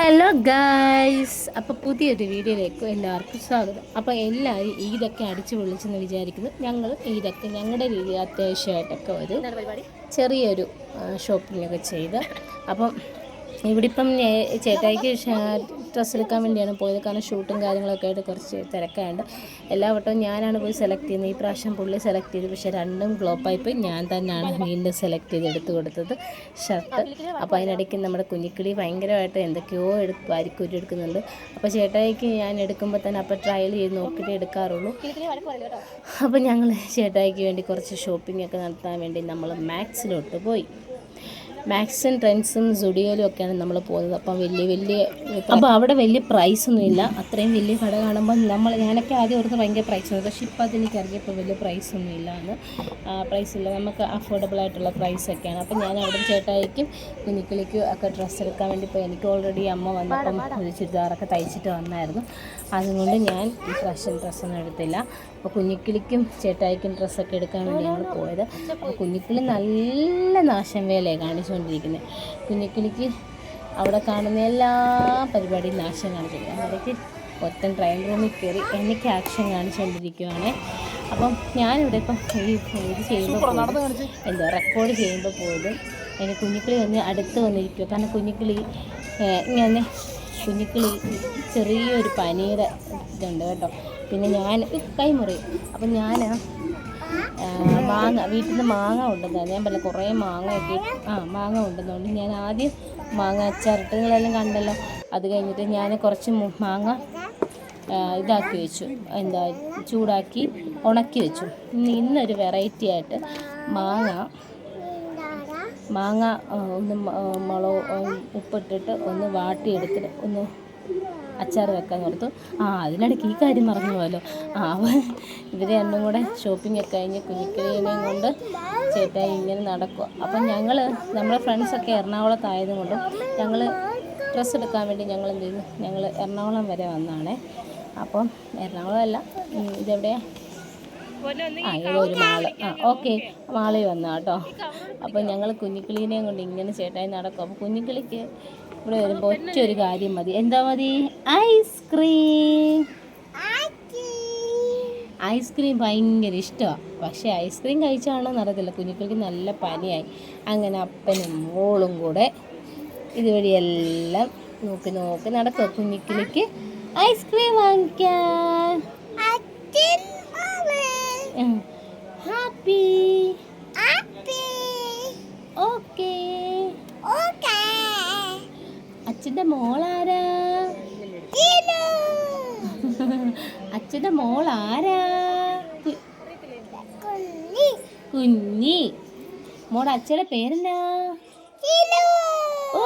Hello guys. അപ്പോൾ പുതിയൊരു വീഡിയോയിലേക്ക് എല്ലാവർക്കും സ്വാഗതം. അപ്പോൾ എല്ലാവരും ഈദൊക്കെ അടിച്ചു പൊളിച്ചെന്ന് വിചാരിക്കുന്നു. ഞങ്ങൾ ഈദൊക്കെ ഞങ്ങളുടെ രീതിയിൽ അത്യാവശ്യമായിട്ടൊക്കെ ഒരു ചെറിയൊരു ഷോപ്പിങ്ങൊക്കെ ചെയ്ത്. അപ്പം ഇവിടെ ഇപ്പം ചേട്ടായിക്ക് ഡ്രസ്സ് എടുക്കാൻ വേണ്ടിയാണ് പോയത്. കാരണം ഷൂട്ടും കാര്യങ്ങളൊക്കെ ആയിട്ട് കുറച്ച് തിരക്കായുണ്ട് എല്ലാ വട്ടവും ഞാനാണ് പോയി സെലക്ട് ചെയ്യുന്നത്. ഈ പ്രാവശ്യം പുള്ളി സെലക്ട് ചെയ്തു. പക്ഷേ രണ്ടും ഗ്ലോപ്പായി പോയി ഞാൻ തന്നെയാണ് വീണ്ടും സെലക്ട് ചെയ്ത് എടുത്തു കൊടുത്തത്. ഷർട്ട് അപ്പോൾ അതിനിടയ്ക്ക് നമ്മുടെ കുഞ്ഞിക്കിളി ഭയങ്കരമായിട്ട് എന്തൊക്കെയോ എടുക്കും വാരിക്കൂരി എടുക്കുന്നുണ്ട്. അപ്പോൾ ചേട്ടായിക്ക് ഞാൻ എടുക്കുമ്പോൾ തന്നെ അപ്പോൾ ട്രയൽ ചെയ്ത് നോക്കിയിട്ട് എടുക്കാറുള്ളൂ. അപ്പോൾ ഞങ്ങൾ ചേട്ടായിക്ക് വേണ്ടി കുറച്ച് ഷോപ്പിംഗ് ഒക്കെ നടത്താൻ വേണ്ടി നമ്മൾ മാക്സിലോട്ട് പോയി. മാക്സും ട്രെൻഡ്സും സുഡിയോയിലും ഒക്കെയാണ് നമ്മൾ പോകുന്നത്. അപ്പം വലിയ വലിയ അപ്പോൾ അവിടെ വലിയ പ്രൈസ് ഒന്നും ഇല്ല. അത്രയും വലിയ കട കാണുമ്പോൾ നമ്മൾ ഞാനൊക്കെ ആദ്യം ഓർത്ത് ഭയങ്കര പ്രൈസ് ഉണ്ട് പക്ഷേ ഇപ്പോൾ അതെനിക്ക് അറിയപ്പോൾ വലിയ പ്രൈസ് ഒന്നും ഇല്ല എന്ന് പ്രൈസ് ഇല്ല. നമുക്ക് അഫോർഡബിൾ ആയിട്ടുള്ള പ്രൈസ് ഒക്കെയാണ്. അപ്പം ഞാൻ അവിടെ ചേട്ടായിക്കും കുഞ്ഞിക്കിളിക്കും ഒക്കെ ഡ്രസ്സ് എടുക്കാൻ വേണ്ടി ഇപ്പോൾ എനിക്ക് ഓൾറെഡി അമ്മ വന്നപ്പം ഒരു ചുരിദാറൊക്കെ തയ്ച്ചിട്ട് വന്നായിരുന്നു. അതുകൊണ്ട് ഞാൻ ഈ ഫ്രഷൻ ഡ്രസ്സൊന്നും എടുത്തില്ല. അപ്പോൾ കുഞ്ഞിക്കിളിക്കും ചേട്ടായിക്കും ഡ്രസ്സൊക്കെ എടുക്കാൻ വേണ്ടി ഞങ്ങൾ പോയത്. അപ്പോൾ കുഞ്ഞിക്കിളി നല്ല നാശം വേലയെ കാണിച്ചുകൊണ്ടിരിക്കുന്നത് കുഞ്ഞിക്കിളിക്ക് അവിടെ കാണുന്ന എല്ലാ പരിപാടിയും നാശം കാണിച്ചിരിക്കുന്നത് അവിടേക്ക് ഒറ്റൻ ട്രെയിൻ റൂമിൽ കയറി എനിക്ക് ആക്ഷൻ കാണിച്ചുകൊണ്ടിരിക്കുകയാണ് അപ്പം ഞാനിവിടെ ഇപ്പം ഈ ഇത് ചെയ്യുമ്പോൾ എന്താ റെക്കോർഡ് ചെയ്യുമ്പോൾ പോലും എന്റെ കുഞ്ഞിക്കിളി വന്ന് അടുത്ത് വന്നിരിക്കുക കാരണം കുഞ്ഞിക്കിളി ഇങ്ങനെ കുഞ്ഞിക്കിളി ചെറിയൊരു പനിയുടെ ഇതുണ്ട് കേട്ടോ. പിന്നെ ഞാൻ കൈമുറി. അപ്പം ഞാൻ മാങ്ങ വീട്ടിൽ നിന്ന് മാങ്ങ ഉണ്ടെന്നാണ് ഞാൻ പറഞ്ഞ കുറേ മാങ്ങയൊക്കെ ആ മാങ്ങ ഉണ്ടെന്നുകൊണ്ട് ഞാൻ ആദ്യം മാങ്ങ അച്ചാറിട്ട് നിങ്ങളെല്ലാം കണ്ടല്ലോ. അത് കഴിഞ്ഞിട്ട് ഞാൻ കുറച്ച് മാങ്ങ ഇതാക്കി വെച്ചു. എന്താ ചൂടാക്കി ഉണക്കി വെച്ചു. ഇന്ന് ഇന്നൊരു വെറൈറ്റി ആയിട്ട് മാങ്ങ മാങ്ങ ഒന്ന് മുളക് ഉപ്പിട്ടിട്ട് ഒന്ന് വാട്ടിയെടുത്തിട്ട് ഒന്ന് അച്ചാർ വെക്കാൻ ഓർത്തു ആ അതിനിടയ്ക്ക് ഈ കാര്യം മറന്നു പോലോ ആ ഇവർ രണ്ടും കൂടെ ഷോപ്പിംഗ് ഒക്കെ കഴിഞ്ഞ് കുഞ്ഞിക്കിളിനെയും കൊണ്ട് ചേട്ടായി ഇങ്ങനെ നടക്കുക അപ്പം ഞങ്ങൾ നമ്മുടെ ഫ്രണ്ട്സൊക്കെ എറണാകുളത്തായത് കൊണ്ടും ഞങ്ങൾ ഡ്രസ്സ് എടുക്കാൻ വേണ്ടി ഞങ്ങൾ എന്ത് ചെയ്യുന്നു ഞങ്ങൾ എറണാകുളം വരെ വന്നാണേ. അപ്പം എറണാകുളം അല്ല ഇതെവിടെയാണ് ആ ഏതോ ഒരു മാൾ. ആ ഓക്കെ. മാളി വന്നു കേട്ടോ. അപ്പോൾ ഞങ്ങൾ കുഞ്ഞിക്കിളീനെയും കൊണ്ട് ഇങ്ങനെ ചേട്ടായി നടക്കും. അപ്പോൾ കുഞ്ഞിക്കിളിക്ക് ഇവിടെ വരുമ്പോൾ ഒറ്റ ഒരു കാര്യം മതി. എന്താ മതി? ഐസ്ക്രീം. ഐസ്ക്രീം ഭയങ്കര ഇഷ്ടമാണ് പക്ഷേ ഐസ്ക്രീം കഴിച്ചാണോ നടത്തില്ല കുഞ്ഞിക്കിളിക്ക് നല്ല പനിയായി. അങ്ങനെ അപ്പനും മോളും കൂടെ ഇതുവഴിയെല്ലാം നോക്കി നോക്കി നടക്കുക. കുഞ്ഞിക്കിളിക്ക് ഐസ്ക്രീം വാങ്ങിക്കാൻ. ഹാപ്പി ഓക്കേ അച്ഛന്റെ മോളാരാ? അച്ഛന്റെ മോളാരാ? കുഞ്ഞി. മോടെ അച്ഛയുടെ പേരെന്നാ? ഓ.